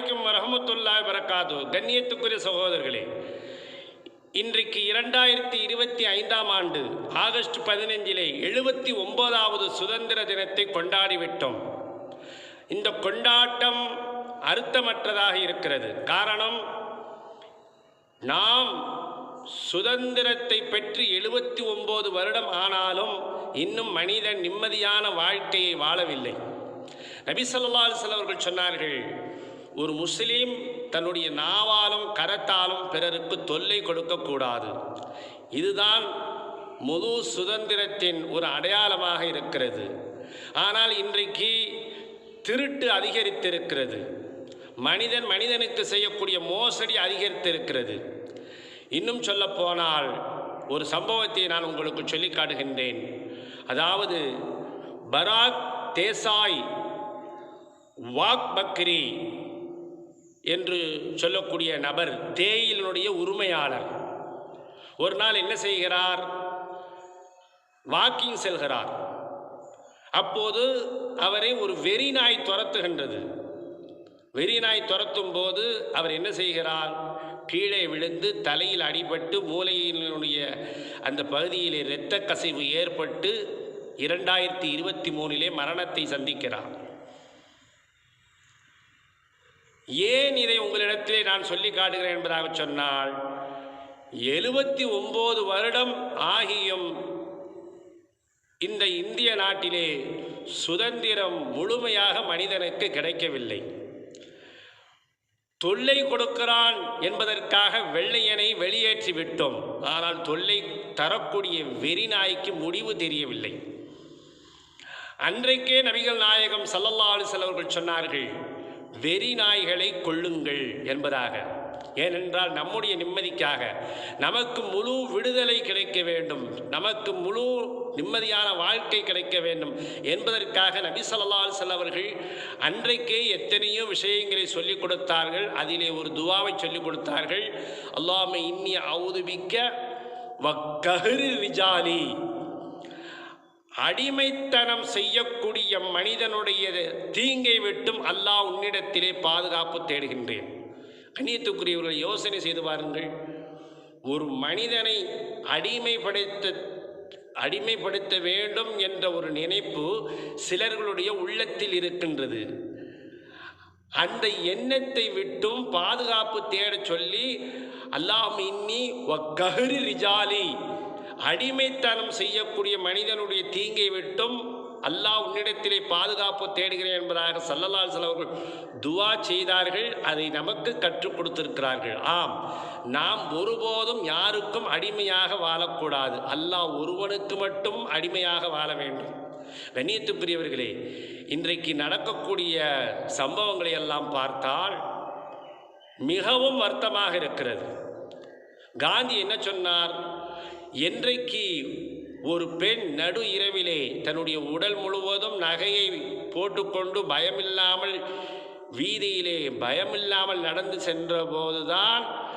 வலைக்கும் வரஹமத்துல்லாஹி வரகாத்து கண்ணியத்துக்குரிய சகோதரர்களே இன்றைக்கு இரண்டாயிரத்தி இருபத்தி ஐந்தாம் ஆண்டு ஆகஸ்ட் பதினைஞ்சிலே எழுபத்தி ஒன்பதாவது சுதந்திர தினத்தை கொண்டாடிவிட்டோம். இந்த கொண்டாட்டம் அர்த்தமற்றதாக இருக்கிறது. காரணம் நாம் சுதந்திரத்தை பெற்று எழுபத்தி ஒன்பது வருடம் ஆனாலும் இன்னும் மனிதன் நிம்மதியான வாழ்க்கையை வாழவில்லை. நபி ஸல்லல்லாஹு அலைஹி அவர்கள் சொன்னார்கள் ஒரு முஸ்லீம் தன்னுடைய நாவாலும் கரத்தாலும் பிறருக்கு தொல்லை கொடுக்கக்கூடாது இதுதான் முழு சுதந்திரத்தின் ஒரு அடையாளமாக இருக்கிறது. ஆனால் இன்றைக்கு திருட்டு அதிகரித்திருக்கிறது. மனிதன் மனிதனுக்கு செய்யக்கூடிய மோசடி அதிகரித்திருக்கிறது. இன்னும் சொல்ல போனால் ஒரு சம்பவத்தை நான் உங்களுக்கு சொல்லி காட்டுகின்றேன். அதாவது பராக் தேசாய் வாக் பக்ரி என்று சொல்லக்கூடிய நபர் தேயிலினுடைய உரிமையாளர். ஒரு நாள் என்ன செய்கிறார்? வாக்கிங் செல்கிறார். அப்போது அவரை ஒரு வெறி நாய் துரத்துகின்றது. வெறி நாய் துரத்தும் போது அவர் என்ன செய்கிறார்? கீழே விழுந்து தலையில் அடிபட்டு மூளையினுடைய அந்த பகுதியிலே இரத்த கசிவு ஏற்பட்டு இரண்டாயிரத்தி இருபத்தி மூணிலே மரணத்தை சந்திக்கிறார். ஏன் இதை உங்களிடத்திலே நான் சொல்லி காட்டுகிறேன் என்பதாக சொன்னால் எழுபத்தி ஒம்பது வருடம் ஆகியும் இந்த இந்திய நாட்டிலே சுதந்திரம் முழுமையாக மனிதனுக்கு கிடைக்கவில்லை. தொல்லை கொடுக்கிறான் என்பதற்காக வெள்ளையனை வெளியேற்றி விட்டோம். ஆனால் தொல்லை தரக்கூடிய வெறி நாய்க்கு முடிவு தெரியவில்லை. அன்றைக்கே நபிகள் நாயகம் சல்லல்லா அலிசல் அவர்கள் சொன்னார்கள் வெறி நாய்களை கொள்ளுங்கள் என்பதாக. ஏனென்றால் நம்முடைய நிம்மதிக்காக நமக்கு முழு விடுதலை கிடைக்க வேண்டும். நமக்கு முழு நிம்மதியான வாழ்க்கை கிடைக்க வேண்டும் என்பதற்காக நபி ஸல்லல்லாஹு செல்லவர்கள் அன்றைக்கே எத்தனையோ விஷயங்களை சொல்லிக் கொடுத்தார்கள். அதிலே ஒரு துவாவை சொல்லிக் கொடுத்தார்கள். அல்லாஹ்ம இன்னி அவுதுபிக்க வக்கரு ரிஜாலி. அடிமைத்தனம் செய்யக்கூடிய மனிதனுடைய தீங்கை விட்டும் அல்லாஹ் உன்னிடத்திலே பாதுகாப்பு தேடுகின்றேன். அந்நியத்துக்குரியவர்கள் யோசனை செய்து பாருங்கள். ஒரு மனிதனை அடிமைப்படுத்த அடிமைப்படுத்த வேண்டும் என்ற ஒரு நினைப்பு சிலர்களுடைய உள்ளத்தில் இருக்கின்றது. அந்த எண்ணத்தை விட்டும் பாதுகாப்பு தேடச் சொல்லி அல்லாஹ் இன்னி கஹரி ரிஜாலி. அடிமைத்தனம் செய்யக்கூடிய மனிதனுடைய தீங்கை விட்டும் அல்லாஹ் உன்னிடத்திலே பாதுகாப்பு தேடுகிறேன் என்பதாக சல்லல்லால் அவர்கள் துவா செய்தார்கள் அதை நமக்கு கற்றுக் கொடுத்திருக்கிறார்கள். ஆம் நாம் ஒருபோதும் யாருக்கும் அடிமையாக வாழக்கூடாது. அல்லாஹ் ஒருவனுக்கு மட்டும் அடிமையாக வாழ வேண்டும். கண்ணியத்துக்குரியவர்களே இன்றைக்கு நடக்கக்கூடிய சம்பவங்களை எல்லாம் பார்த்தால் மிகவும் வருத்தமாக இருக்கிறது. காந்தி என்ன சொன்னார்? என்றைக்கு ஒரு பெண் நடு இரவிலே தன்னுடைய உடல் முழுவதும் நகையை போட்டுக்கொண்டு பயமில்லாமல் வீதியிலே பயமில்லாமல் நடந்து சென்ற போதுதான்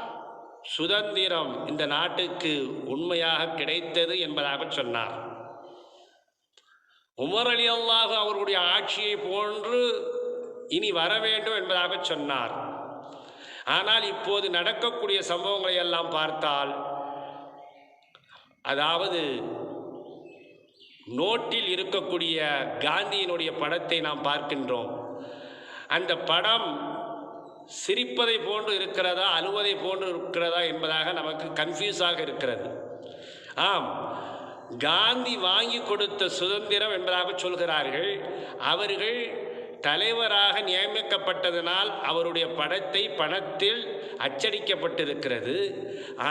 சுதந்திரம் இந்த நாட்டுக்கு உண்மையாக கிடைத்தது என்பதாக சொன்னார். உமர் அலி அல்லாஹ் அவர்களுடைய ஆட்சியை போன்று இனி வர வேண்டும் என்பதாக சொன்னார். ஆனால் இப்போது நடக்கக்கூடிய சம்பவங்களை எல்லாம் பார்த்தால் அதாவது நோட்டில் இருக்கக்கூடிய காந்தியினுடைய படத்தை நாம் பார்க்கின்றோம். அந்த படம் சிரிப்பதை போன்று இருக்கிறதா அழுவதை போன்று இருக்கிறதா என்பதாக நமக்கு கன்ஃபியூஸாக இருக்கிறது. ஆம் காந்தி வாங்கி கொடுத்த சுதந்திரம் என்பதாக சொல்கிறார்கள். அவர்கள் தலைவராக நியமிக்கப்பட்டதனால் அவருடைய படத்தை பணத்தில் அச்சடிக்கப்பட்டிருக்கிறது.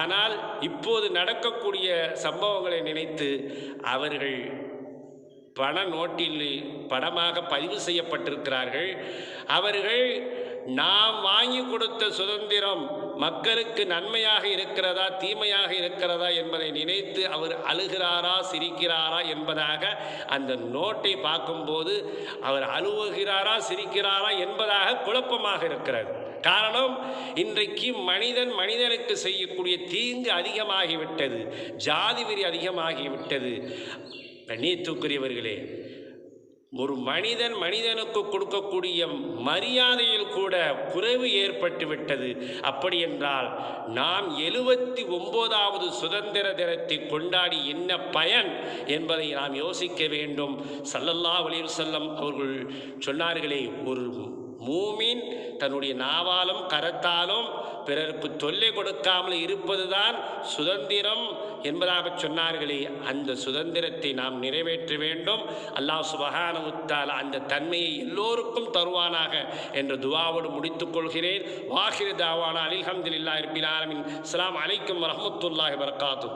ஆனால் இப்போது நடக்கக்கூடிய சம்பவங்களை நினைத்து அவர்கள் பண நோட்டில் படமாக பதிவு செய்யப்பட்டிருக்கிறார்கள். அவர்கள் நாம் வாங்கி கொடுத்த சுதந்திரம் மக்களுக்கு நன்மையாக இருக்கிறதா தீமையாக இருக்கிறதா என்பதை நினைத்து அவர் அழுகிறாரா சிரிக்கிறாரா என்பதாக அந்த நோட்டை பார்க்கும்போது அவர் அழுவுகிறாரா சிரிக்கிறாரா என்பதாக குழப்பமாக இருக்கிறது. காரணம் இன்றைக்கு மனிதன் மனிதனுக்கு செய்யக்கூடிய தீங்கு அதிகமாகிவிட்டது ஜாதி வெறி அதிகமாகிவிட்டது. கண்ணியத்துக்குரியவர்களே ஒரு மனிதன் மனிதனுக்கு கொடுக்கக்கூடிய மரியாதையில் கூட குறைவு ஏற்பட்டு விட்டது அப்படி என்றால் நாம் எழுபத்தி ஒன்பதாவது சுதந்திர தினத்தை கொண்டாடி என்ன பயன் என்பதை நாம் யோசிக்க வேண்டும். சல்லல்லா அலைஹி செல்லம் அவர்கள் சொன்னார்களே ஒரு மூமின் தன்னுடைய நாவாலும் கரத்தாலும் பிறருக்கு தொல்லை கொடுக்காமல் இருப்பதுதான் சுதந்திரம் என்பதாக சொன்னார்களே. அந்த சுதந்திரத்தை நாம் நிறைவேற்ற வேண்டும். அல்லாஹ் சுபகானவுத்தால் அந்த தன்மையை எல்லோருக்கும் தருவானாக என்ற துவாவோடு முடித்துக் கொள்கிறேன். வாஹிர் தாவானா அலிஹம்துலில்லாஹி ரபில் ஆலமீன். அஸ்லாம் அலைக்கும் வரமத்துல்லாஹி வரகாத்து